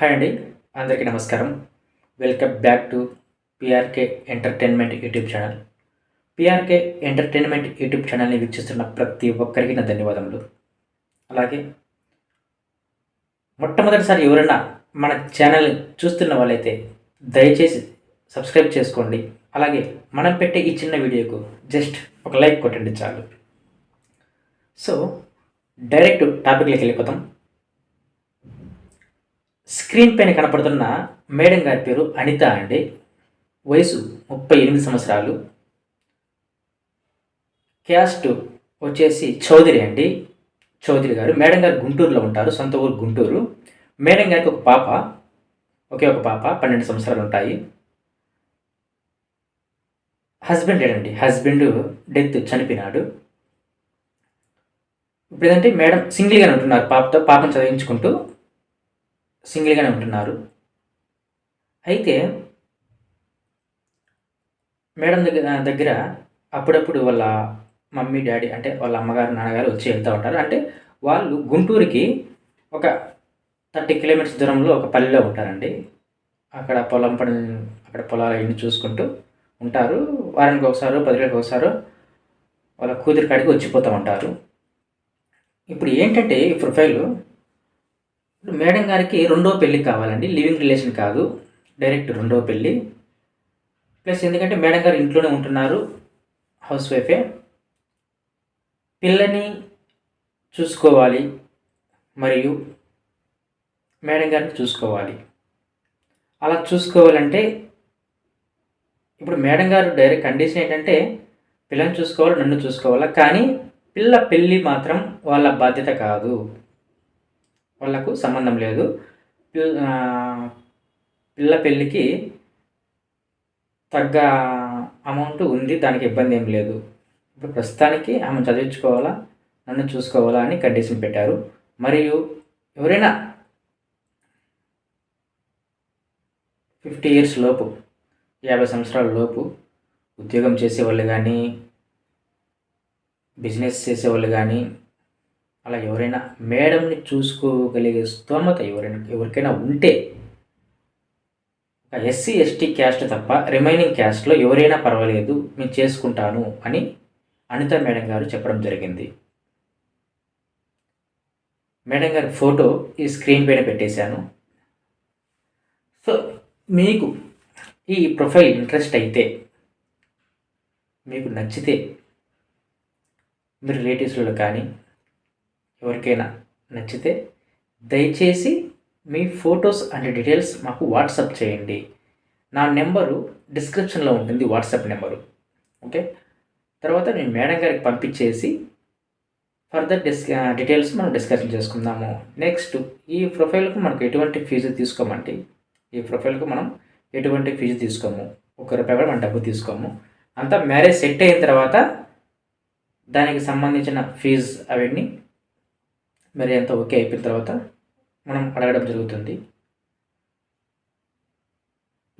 Hi అండి అందరికీ నమస్కారం. Welcome back to PRK entertainment YouTube channel PRK entertainment YouTube ఛానల్ని వీక్షిస్తున్న ప్రతి ఒక్కరికి నా ధన్యవాదములు. అలాగే మొట్టమొదటిసారి ఎవరైనా మన ఛానల్ని చూస్తున్న వాళ్ళైతే దయచేసి సబ్స్క్రైబ్ చేసుకోండి. అలాగే మనం పెట్టే ఈ చిన్న వీడియోకు జస్ట్ ఒక లైక్ కొట్టండి చాలు. సో డైరెక్ట్ టాపిక్లోకి వెళ్ళిపోతాం. స్క్రీన్ పైన కనపడుతున్న మేడం గారి పేరు అనిత అండి. వయసు ముప్పై ఎనిమిది సంవత్సరాలు. క్యాస్ట్ వచ్చేసి చౌదరి అండి. చౌదరి గారు మేడం గారు గుంటూరులో ఉంటారు సొంత ఊరు గుంటూరు. మేడం గారికి ఒక పాప ఒకే ఒక పాప పన్నెండు సంవత్సరాలు ఉంటాయి. హస్బెండ్ ఏడండి? హస్బెండ్ డెత్ చనిపోయినాడు. ఇప్పుడు ఏంటంటే మేడం సింగిల్గానే ఉంటున్నారు పాపతో పాపను చదివించుకుంటూ. సింగిల్గానే ఉంటున్నారు. అయితే మేడం దగ్గర దగ్గర అప్పుడప్పుడు వాళ్ళ మమ్మీ డాడీ అంటే వాళ్ళ అమ్మగారు నాన్నగారు వచ్చి వెళ్తూ ఉంటారు. అంటే వాళ్ళు గుంటూరుకి ఒక థర్టీ కిలోమీటర్స్ దూరంలో ఒక పల్లెలో ఉంటారండి. అక్కడ పొలం పని అక్కడ పొలాలు అవన్నీ చూసుకుంటూ ఉంటారు. వారానికి ఒకసారి పది రోజులకు ఒకసారి వాళ్ళ కూతురి కాడికి వచ్చిపోతూ ఉంటారు. ఇప్పుడు ఏంటంటే ఈ ప్రొఫైల్ మేడం గారికి రెండో పెళ్ళి కావాలండి. లివింగ్ రిలేషన్ కాదు. డైరెక్ట్ రెండో పెళ్ళి. ప్లస్ ఎందుకంటే మేడం గారు ఇంట్లోనే ఉంటున్నారు. హౌస్ వైఫే పిల్లని చూసుకోవాలి మరియు మేడం గారిని చూసుకోవాలి. అలా చూసుకోవాలంటే ఇప్పుడు మేడం గారు డైరెక్ట్ కండిషన్ ఏంటంటే పిల్లని చూసుకోవాలి నన్ను చూసుకోవాలా? కానీ పిల్ల పెళ్ళి మాత్రం వాళ్ళ బాధ్యత కాదు. వాళ్ళకు సంబంధం లేదు. పిల్ల పెళ్ళికి తగ్గ అమౌంట్ ఉంది దానికి ఇబ్బంది ఏం లేదు. ఇప్పుడు ప్రస్తుతానికి ఆమె చదివించుకోవాలా నన్ను చూసుకోవాలా అని కండిషన్ పెట్టారు. మరియు ఎవరైనా ఫిఫ్టీ ఇయర్స్ లోపు యాభై సంవత్సరాల లోపు ఉద్యోగం చేసేవాళ్ళు కానీ బిజినెస్ చేసేవాళ్ళు కానీ అలా ఎవరైనా మేడంని చూసుకోగలిగే స్తోమత ఎవరైనా ఎవరికైనా ఉంటే ఎస్సీ ఎస్టీ క్యాస్ట్ తప్ప రిమైనింగ్ క్యాస్ట్లో ఎవరైనా పర్వాలేదు నేను చేసుకుంటాను అని అనిత మేడం గారు చెప్పడం జరిగింది. మేడం గారి ఫోటో ఈ స్క్రీన్ పైన పెట్టేశాను. సో మీకు ఈ ప్రొఫైల్ ఇంట్రెస్ట్ అయితే మీకు నచ్చితే మీ రిలేటివ్స్లో కానీ ఎవరికైనా నచ్చితే దయచేసి మీ ఫొటోస్ అండ్ డీటెయిల్స్ మాకు వాట్సాప్ చేయండి. నా నెంబరు డిస్క్రిప్షన్లో ఉంటుంది వాట్సాప్ నెంబరు. ఓకే? తర్వాత నేను మేడం గారికి పంపించేసి ఫర్దర్ డిస్ డీటెయిల్స్ మనం డిస్కషన్ చేసుకుందాము. నెక్స్ట్ ఈ ప్రొఫైల్కు మనకు ఎటువంటి ఫీజు తీసుకోమండి. ఈ ప్రొఫైల్కు మనం ఎటువంటి ఫీజు తీసుకోము. ఒక రూపాయి కూడా మనం డబ్బు తీసుకోము. అంతా మ్యారేజ్ సెట్ అయిన తర్వాత దానికి సంబంధించిన ఫీజు అవన్నీ మరి అంతా ఓకే అయిపోయిన తర్వాత మనం అడగడం జరుగుతుంది.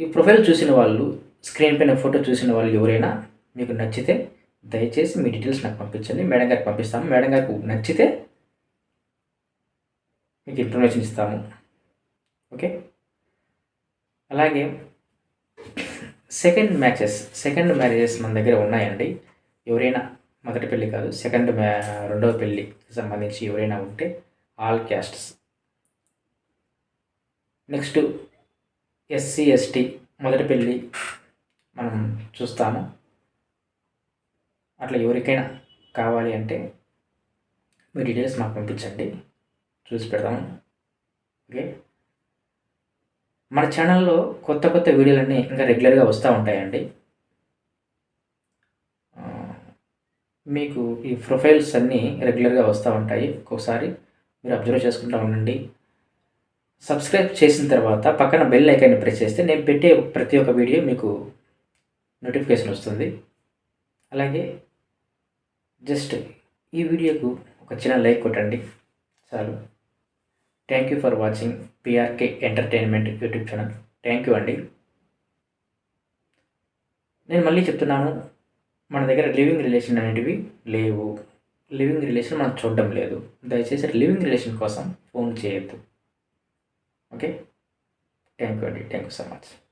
ఈ ప్రొఫైల్ చూసిన వాళ్ళు స్క్రీన్ పైన ఫోటో చూసిన వాళ్ళు ఎవరైనా మీకు నచ్చితే దయచేసి మీ డీటెయిల్స్ నాకు పంపించండి. మేడం గారికి పంపిస్తాము. మేడం గారికి నచ్చితే మీకు ఇన్ఫర్మేషన్ ఇస్తాము. ఓకే? అలాగే సెకండ్ మ్యాచెస్ సెకండ్ మ్యారేజెస్ మన దగ్గర ఉన్నాయండి. ఎవరైనా మొదటి పెళ్ళి కాదు సెకండ్ రెండవ పెళ్ళికి సంబంధించి ఎవరైనా ఉంటే all castes next SC ST మొదటి పెళ్ళి మనం చూస్తాము. అట్లా ఎవరికైనా కావాలి అంటే మీ డీటెయిల్స్ మాకు పంపించండి. చూసి పెడతాము ఓకే మన ఛానల్లో కొత్త కొత్త వీడియోలన్నీ ఇంకా రెగ్యులర్గా వస్తూ ఉంటాయండి. మీకు ఈ ప్రొఫైల్స్ అన్నీ రెగ్యులర్గా వస్తూ ఉంటాయి. ఒక్కొక్కసారి మీరు అబ్జర్వ్ చేసుకుంటూ ఉండండి. సబ్స్క్రైబ్ చేసిన తర్వాత పక్కన బెల్ ఐకాన్ని ప్రెస్ చేస్తే నేను పెట్టే ప్రతి ఒక్క వీడియో మీకు నోటిఫికేషన్ వస్తుంది. అలాగే జస్ట్ ఈ వీడియోకు ఒక చిన్న లైక్ కొట్టండి. చాలు. Thank you for watching PRK entertainment YouTube channel thank you అండి. నేను మళ్ళీ చెప్తున్నాను. మన దగ్గర లివింగ్ రిలేషన్ అనేటివి లేవు. లివింగ్ రిలేషన్ మనం చూడడం లేదు. దయచేసి లివింగ్ రిలేషన్ కోసం ఫోన్ చేయొద్దు. ఓకే? థ్యాంక్ యూ అండి. Thank you so much.